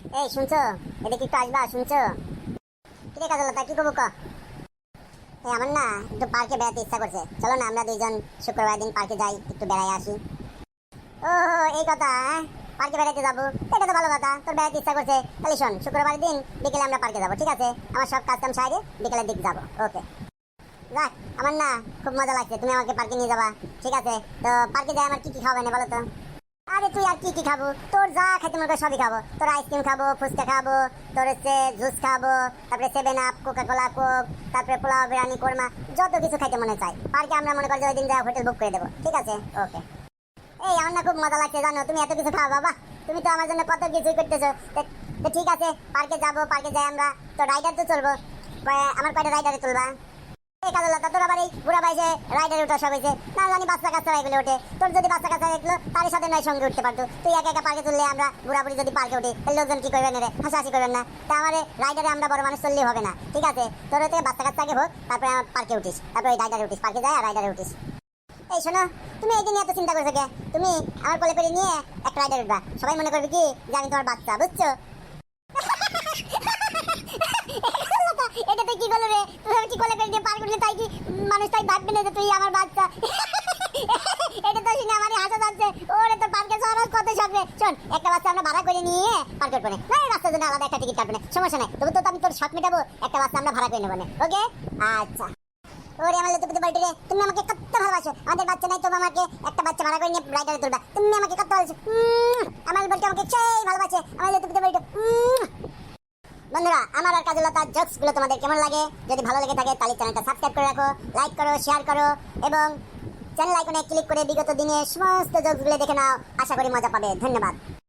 এই, শুনছো? এদিকে একটু আসবা, শুনছো? কিরে কাজলতা, কি করব ক? এই, আমার না একটু পার্কে বেড়াতে ইচ্ছা করছে। চলো না, আমরা দুইজন শুক্রবার দিন পার্কে যাই, একটু বেড়াই আসি। ও এই কথা হ্যাঁ? পার্কে বেড়াতে যাব। এটা তো ভালো কথা, তোর বেড়াতে ইচ্ছা করছে। তাহলে শোন, শুক্রবার দিন বিকেলে আমরা পার্কে যাব, ঠিক আছে? আমার সব কাজ কাম সাইডে বিকেলের দিক যাব, ওকে। যাক, আমার না খুব মজা লাগছে, তুমি আমাকে পার্কে নিয়ে যাবা, ঠিক আছে? তো পার্কে যাই আমার কি কি খাবে না বলো তো? আরে তুই আর কি কি খাব? তোর যা খাইতে মনে সবই খাব। তোর আইসক্রিম খাব, ফুচকা খাব, তোর হচ্ছে জুস খাব, তারপরে seven up coca cola coke তারপরে পোলাও, বিরিয়ানি, কোরমা, যত কিছু খাইতে মনে চাই পার্কে আমরা মনে করি যে ওই দিন যাই হোটেল বুক করে দেবো। ঠিক আছে? ওকে এই, আমার না খুব মজা লাগছে, জানো? তুমি এত কিছু খাও বাবা। তুমি তো আমার জন্য কত কিছুই করতেছো। তো- ঠিক আছে, পার্কে যাব, পার্কে যাই আমরা। তো রাইডার তো চলবো। আমার কয়টা রাইডারে এই বাচ্চা কাচ্চা এগুলো নয় একা একা তারপরে পার্কে উঠিস। তারপরে রাইডারে উঠিস রাইডারে উঠিস। এই শোনো, তুমি এই এত চিন্তা করছ তুমি আমার কোলে পেরে নিয়ে একটা রাইডার উঠবা। সবাই মনে করবে কি? যে আমি তোমার বাচ্চা, বুঝছ এটা তুই কি করল রে তুই কি কোলে পেরে দিয়ে পার করলে তাই কি মানুষ তাই ভাববে না তুই আমার বাচ্চা? এটা তো শুনে আমারই হাসা যাচ্ছে। ওরে তোর পার্কে যাওয়ার কত শখ শোন, একটা বাচ্চা আমরা ভাড়া করে নিয়ে পার করব না। রাস্তার জন্য আলাদা একটা টিকিট কাটবে সমস্যা নাই। তবু তো আমি তোর শখ মেটাবো একটা বাচ্চা আমরা ভাড়া করে নেব ওকে? আচ্ছা। ওরে আমার লতুপুতি বাড়িতে রে, তুমি আমাকে কত ভালোবাসো। আমাদের বাচ্চা নাই তুমি আমাকে একটা বাচ্চা ভাড়া করে নিয়ে রাইডারে তুলবা। তুমি আমাকে কত ভালোবাসো। আমার বলতে আমাকে সেই ভালোবাসে। আমার লতুপুতি বাড়িতে উম। বন্ধুরা আমার আর কাজলতার জোকসগুলো তোমাদের কেমন লাগে? যদি ভালো লেগে থাকে তাহলে চ্যানেলটা সাবস্ক্রাইব করে রাখো লাইক করো শেয়ার করো, এবং চ্যানেল আইকনে ক্লিক করে বিগত দিনে সমস্ত জোকসগুলো দেখে নাও। আশা করি মজা পাবে। ধন্যবাদ।